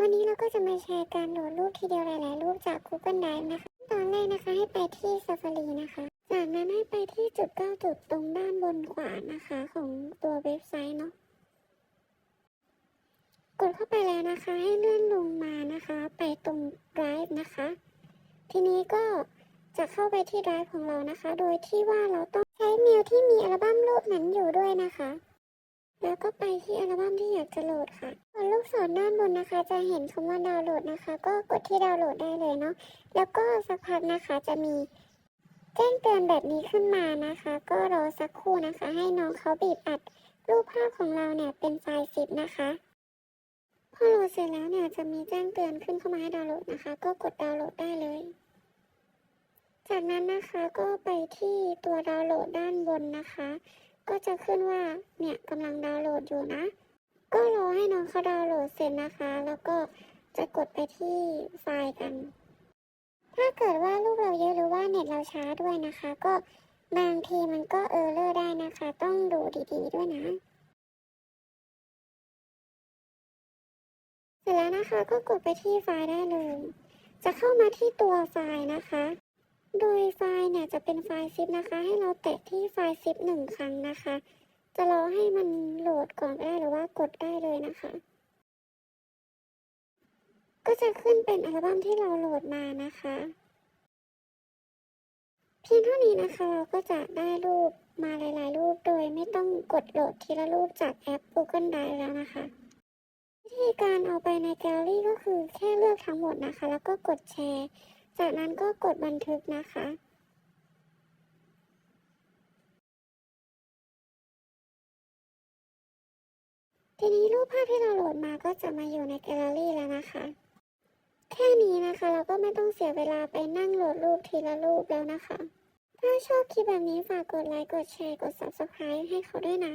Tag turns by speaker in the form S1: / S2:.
S1: วันนี้เราก็จะมาแชร์การโหลดรูปทีเดียวหลาย ๆ รูปจาก Google Drive นะคะ ตอนแรกนะคะให้ไปที่ Safari นะคะ จากนั้นให้ไปที่จุดเก้าจุดตรงด้านบนขวานะคะ ของตัวเว็บไซต์เนาะ กดเข้าไปแล้วนะคะให้เลื่อนลงมานะคะ ไปตรง Drive นะคะ ทีนี้ก็จะเข้าไปที่ Drive ของเรานะคะ โดยที่ว่าเราต้องใช้เมลที่มีอัลบั้มรูปนั้นอยู่ด้วยนะคะ แล้วก็ไปที่อัลบั้มที่อยากจะโหลดค่ะกดลูกศรด้านบนนะคะ จะเห็นคำว่าดาวน์โหลดนะคะ ก็กดที่ดาวน์โหลดได้เลยเนาะแล้วก็สักพักนะคะจะมีแจ้งเตือนแบบนี้ขึ้นมานะคะ ก็รอสักครู่นะคะ ให้น้องเขาบีบอัด รูปภาพของเราเนี่ยเป็นไฟล์ซิปนะคะพอโหลดเสร็จแล้วเนี่ยจะมีแจ้งเตือนขึ้นเข้ามาให้ดาวน์โหลดนะคะ ก็กดดาวน์โหลดได้เลย จากนั้นนะคะก็ไปที่ตัวดาวน์โหลดด้านบนนะคะ ก็จะขึ้นว่าเนี่ยกำลังดาวน์โหลดอยู่นะ ก็รอให้น้องเขาดาวน์โหลดเสร็จนะคะ แล้วก็จะกดไปที่ไฟล์กัน ถ้าเกิดว่ารูปเราเยอะหรือว่าเน็ตเราช้าด้วยนะคะ ก็บางทีมันก็เออร์เลอร์ได้นะคะ ต้องดูดีๆด้วยนะ เสร็จแล้วนะคะก็กดไปที่ไฟล์ได้เลย จะเข้ามาที่ตัวไฟล์นะคะ โดยไฟล์เนี่ยจะเป็นไฟล์ซิปนะคะ ให้เราแตะที่ไฟล์ซิปหนึ่งครั้งนะคะ จะรอให้มันโหลดก่อนก็ได้หรือว่ากดได้เลยนะคะ ก็จะขึ้นเป็นอัลบั้มที่เราโหลดมานะคะ เพียงเท่านี้นะคะเราก็จะได้รูปมาหลาย ๆ รูปโดยไม่ต้องกดโหลดทีละรูปจากแอป Google Drive แล้วนะคะ วิธีการเอาไปในแกลเลอรี่ก็คือแค่เลือกทั้งหมดนะคะ แล้วก็กดแชร์ จากนั้นก็กดบันทึกนะคะทีนี้รูปภาพที่เราโหลดมาก็จะมาอยู่ในแกลเลอรี่แล้วนะคะ แค่นี้นะคะเราก็ไม่ต้องเสียเวลาไปนั่งโหลดรูปทีละรูปแล้วนะคะ ถ้าชอบคลิปแบบนี้ฝากกดไลค์ กดแชร์ กด Subscribe ให้เขาด้วยนะ